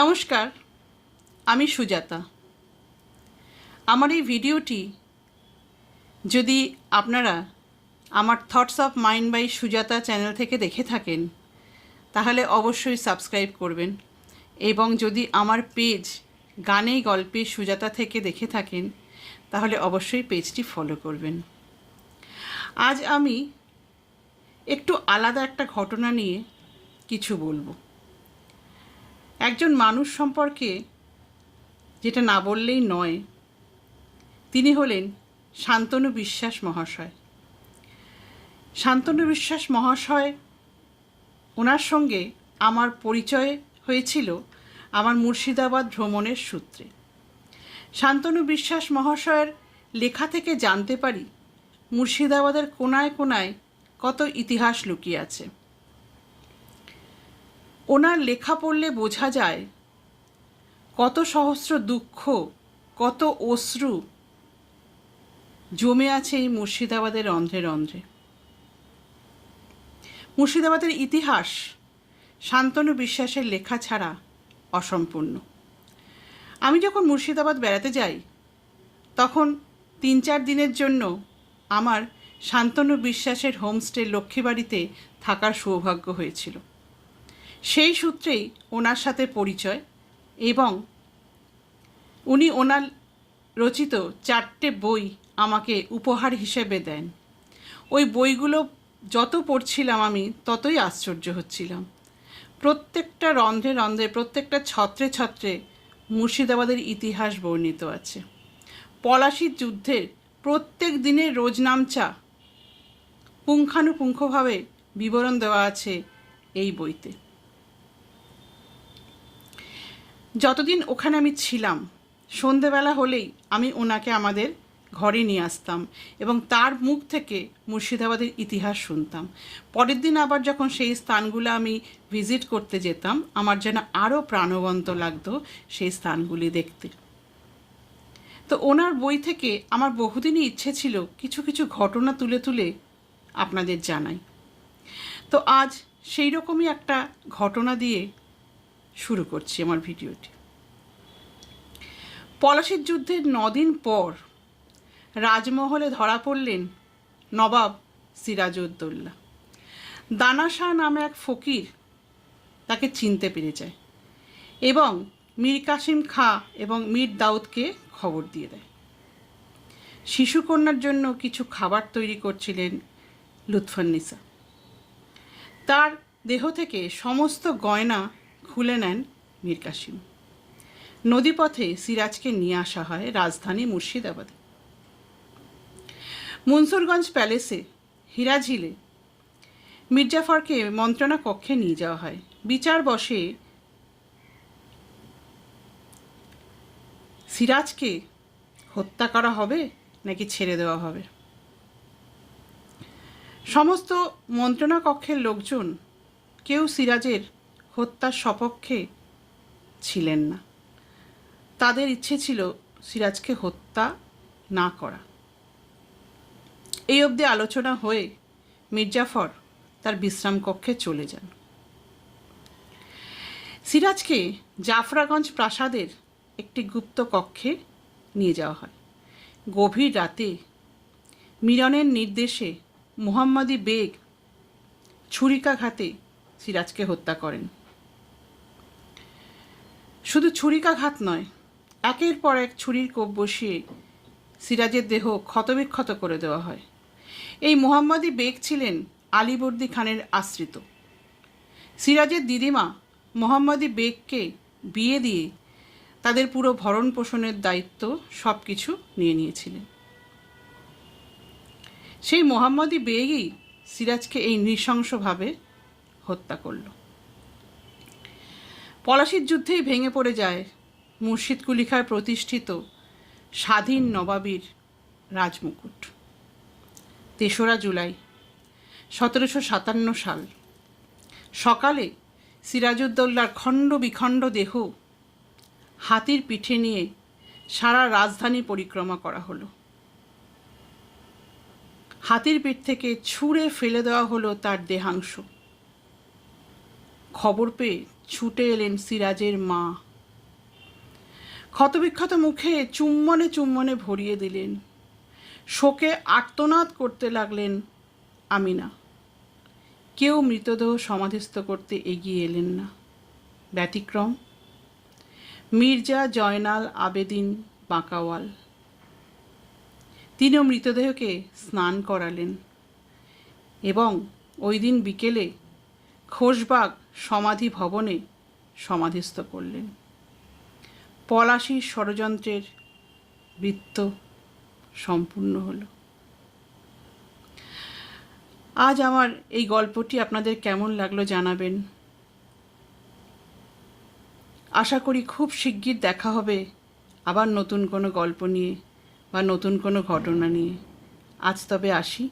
নমস্কার, আমি সুজাতা। আমার এই ভিডিওটি যদি আপনারা আমার thoughts of mind by Sujata channel থেকে দেখে থাকেন, তাহলে অবশ্যই সাবস্ক্রাইব করবেন এবং যদি আমার পেজ গানে গল্পে সুজাতা থেকে দেখে থাকেন, তাহলে অবশ্যই পেজটি ফলো করবেন। আজ আমি একটু আলাদা একটা ঘটনা নিয়ে কিছু বলব। একজন মানুষ সম্পর্কে যেটা না বললেই নয়, তিনি হলেন শান্তনু বিশ্বাস মহাশয়। শান্তনু বিশ্বাস মহাশয় ওনার সঙ্গে আমার পরিচয় হয়েছিল আমার মুর্শিদাবাদ ভ্রমণের সূত্রে। শান্তনু বিশ্বাস মহাশয়ের লেখা থেকে জানতে পারি, মুর্শিদাবাদের কোনায় কোনায় কত ইতিহাস লুকিয়ে আছে। ওনার লেখা পড়লে বোঝা যায় কত সহস্র দুঃখ, কত অশ্রু জমে আছে এই মুর্শিদাবাদের রন্ধ্রে রন্ধ্রে। মুর্শিদাবাদের ইতিহাস শান্তনু বিশ্বাসের লেখা ছাড়া অসম্পূর্ণ। আমি যখন মুর্শিদাবাদ বেড়াতে যাই, তখন তিন চার দিনের জন্য আমার শান্তনু বিশ্বাসের হোমস্টে লক্ষ্মীবাড়িতে থাকার সৌভাগ্য হয়েছিল। সেই সূত্রেই ওনার সাথে পরিচয় এবং উনি ওনার রচিত চারটে বই আমাকে উপহার হিসেবে দেন। ওই বইগুলো যত পড়ছিলাম আমি, ততই আশ্চর্য হচ্ছিলাম। প্রত্যেকটা রন্ধ্রে রন্ধ্রে প্রত্যেকটা ছত্রে ছত্রে মুর্শিদাবাদের ইতিহাস বর্ণিত আছে। পলাশির যুদ্ধের প্রত্যেক দিনের রোজনামচা পুঙ্খানুপুঙ্খভাবে বিবরণ দেওয়া আছে এই বইতে। যতদিন ওখানে আমি ছিলাম, সন্ধেবেলা হলেই আমি ওনাকে আমাদের ঘরে নিয়ে আসতাম এবং তার মুখ থেকে মুর্শিদাবাদের ইতিহাস শুনতাম। পরের দিন আবার যখন সেই স্থানগুলো আমি ভিজিট করতে যেতাম, আমার যেন আরও প্রাণবন্ত লাগতো সেই স্থানগুলি দেখতে। তো ওনার বই থেকে আমার বহুদিনই ইচ্ছে ছিল কিছু কিছু ঘটনা তুলে তুলে আপনাদের জানাই। তো আজ সেই রকমই একটা ঘটনা দিয়ে শুরু করছি আমার ভিডিওটি। পলাশির যুদ্ধের নদিন পর রাজমহলে ধরা পড়লেন নবাব সিরাজউদ্দৌল্লা দানা শাহ নামে এক ফকির তাকে চিনতে পেরে যায় এবং মীর কাসিম খা এবং মীর দাউদকে খবর দিয়ে দেয়। শিশুকন্যার জন্য কিছু খাবার তৈরি করছিলেন লুৎফান্নিসা। তার দেহ থেকে সমস্ত গয়না খুলে নেন মীর কাসিম। নদীপথে সিরাজকে নিয়ে আসা হয় রাজধানী মুর্শিদাবাদে। মনসুরগঞ্জ প্যালেসে হিরাঝিলে মির্জাফরকে মন্ত্রণা কক্ষে নিয়ে যাওয়া হয়। বিচার বসে সিরাজকে হত্যা করা হবে নাকি ছেড়ে দেওয়া হবে? সমস্ত মন্ত্রণা কক্ষের লোকজন কেউ সিরাজের হত্যার সপক্ষে ছিলেন না। তাদের ইচ্ছে ছিল সিরাজকে হত্যা না করা। এই অবধি আলোচনা হয়ে মির্জাফর তার বিশ্রাম কক্ষে চলে যান। সিরাজকে জাফরাগঞ্জ প্রাসাদের একটি গুপ্ত কক্ষে নিয়ে যাওয়া হয়। গভীর রাতে মিরনের নির্দেশে মুহাম্মদী বেগ ছুরিকাঘাতে সিরাজকে হত্যা করেন। শুধু ছুরিকাঘাত নয়, একের পর এক ছুরির কোপ বসিয়ে সিরাজের দেহ ক্ষতবিক্ষত করে দেওয়া হয়। এই মোহাম্মদী বেগ ছিলেন আলিবর্দি খানের আশ্রিত। সিরাজের দিদিমা মোহাম্মদী বেগকে বিয়ে দিয়ে তাদের পুরো ভরণ পোষণের দায়িত্ব সব কিছু নিয়ে নিয়েছিলেন। সেই মোহাম্মদী বেগই সিরাজকে এই নৃশংসভাবে হত্যা করল। পলাশির যুদ্ধেই ভেঙে পড়ে যায় মুর্শিদ কুলিখায় প্রতিষ্ঠিত স্বাধীন নবাবীর রাজমুকুট। তেসরা জুলাই, সতেরোশো সাতান্ন সাল। সকালে সিরাজউদ্দৌল্লার খণ্ড বিখণ্ড দেহ হাতির পিঠে নিয়ে সারা রাজধানী পরিক্রমা করা হলো। হাতির পিঠ থেকে ছুঁড়ে ফেলে দেওয়া হলো তার দেহাংশ। খবর পেয়ে ছুটে এলেন সিরাজের মা। ক্ষতবিক্ষত মুখে চুম্বনে চুম্বনে ভরিয়ে দিলেন। শোকে আর্তনাদ করতে লাগলেন আমিনা। কেউ মৃতদেহ সমাধিস্থ করতে এগিয়ে এলেন না। ব্যতিক্রম। মির্জা জয়নাল আবেদিন বাঁকাওয়াল। তিনিও মৃতদেহকে স্নান করালেন এবং ওই দিন বিকেলে খোশবাগ সমাধি ভবনে সমাধিস্থ করলেন। পলাশির ষড়যন্ত্রের বৃত্ত সম্পূর্ণ হলো। আজ আমার এই গল্পটি আপনাদের কেমন লাগল জানাবেন। আশা করি খুব শিগগির দেখা হবে আবার নতুন কোনো গল্প নিয়ে বা নতুন কোনো ঘটনা নিয়ে। আজ তবে আসি।